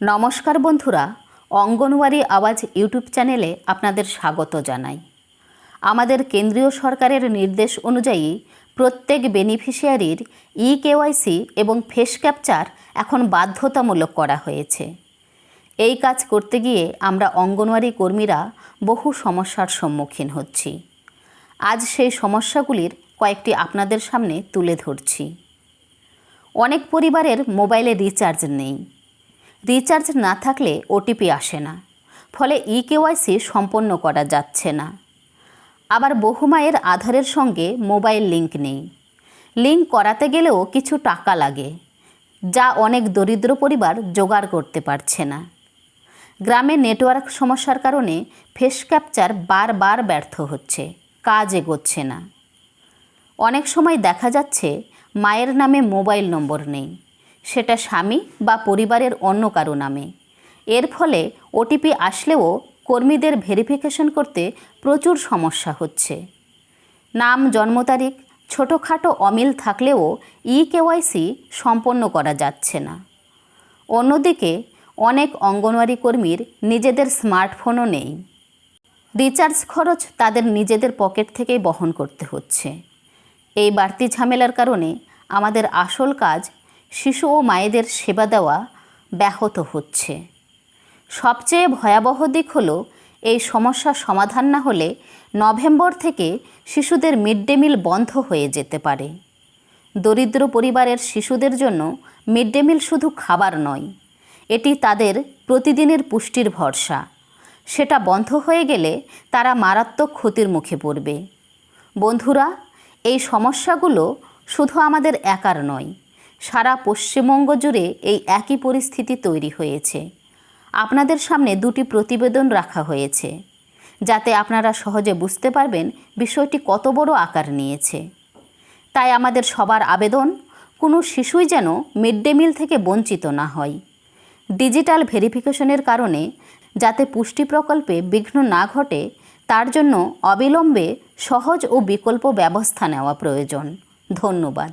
নমস্কার বন্ধুরা, অঙ্গনওয়াড়ি আওয়াজ ইউটিউব চ্যানেলে আপনাদের স্বাগত জানাই। আমাদের কেন্দ্রীয় সরকারের নির্দেশ অনুযায়ী প্রত্যেক বেনিফিশিয়ারির ই কেওয়াইসি এবং ফেস ক্যাপচার এখন বাধ্যতামূলক করা হয়েছে। এই কাজ করতে গিয়ে আমরা অঙ্গনওয়াড়ি কর্মীরা বহু সমস্যার সম্মুখীন হচ্ছি। আজ সেই সমস্যাগুলির কয়েকটি আপনাদের সামনে তুলে ধরছি। অনেক পরিবারের মোবাইলে রিচার্জ নেই। রিচার্জ না থাকলে ওটিপি আসে না। ফলে ই কেওয়াইসি সম্পন্ন করা যাচ্ছে না। আবার বহু মায়ের আধারের সঙ্গে মোবাইল লিংক নেই। লিংক করাতে গেলেও কিছু টাকা লাগে, যা অনেক দরিদ্র পরিবার জোগাড় করতে পারছে না। গ্রামে নেটওয়ার্ক সমস্যার কারণে ফেস ক্যাপচার বারবার ব্যর্থ হচ্ছে, কাজ এগোচ্ছে না। অনেক সময় দেখা যাচ্ছে মায়ের নামে মোবাইল নম্বর নেই। সেটা স্বামী বা পরিবারের অন্য কারও নামে। এর ফলে ওটিপি আসলেও কর্মীদের ভেরিফিকেশন করতে প্রচুর সমস্যা হচ্ছে। নাম, জন্ম তারিখ, ছোটোখাটো অমিল থাকলেও ই কেওয়াইসি সম্পন্ন করা যাচ্ছে না। অন্যদিকে, অনেক অঙ্গনওয়াড়ি কর্মীর নিজেদের স্মার্টফোনও নেই। রিচার্জ খরচ তাদের নিজেদের পকেট থেকেই বহন করতে হচ্ছে। এই বাড়তি ঝামেলার কারণে আমাদের আসল কাজ শিশু ও মায়েদের সেবা দেওয়া ব্যাহত হচ্ছে। সবচেয়ে ভয়াবহ দিক হলো, এই সমস্যার সমাধান না হলে নভেম্বর থেকে শিশুদের মিড ডে মিল বন্ধ হয়ে যেতে পারে। দরিদ্র পরিবারের শিশুদের জন্য মিড ডে মিল শুধু খাবার নয়, এটি তাদের প্রতিদিনের পুষ্টির ভরসা। সেটা বন্ধ হয়ে গেলে তারা মারাত্মক ক্ষতির মুখে পড়বে। বন্ধুরা, এই সমস্যাগুলো শুধু আমাদের একার নয় সারা পশ্চিমবঙ্গ জুড়ে এই একই পরিস্থিতি তৈরি হয়েছে। আপনাদের সামনে দুটি প্রতিবেদন রাখা হয়েছে। যাতে আপনারা সহজে বুঝতে পারবেন বিষয়টি কত বড় আকার নিয়েছে। তাই আমাদের সবার আবেদন, কোনো শিশুই যেন মিড ডে মিল থেকে বঞ্চিত না হয়। ডিজিটাল ভেরিফিকেশনের কারণে যাতে পুষ্টি প্রকল্পে বিঘ্ন না ঘটে, তার জন্য অবিলম্বে সহজ ও বিকল্প ব্যবস্থা নেওয়া প্রয়োজন। ধন্যবাদ।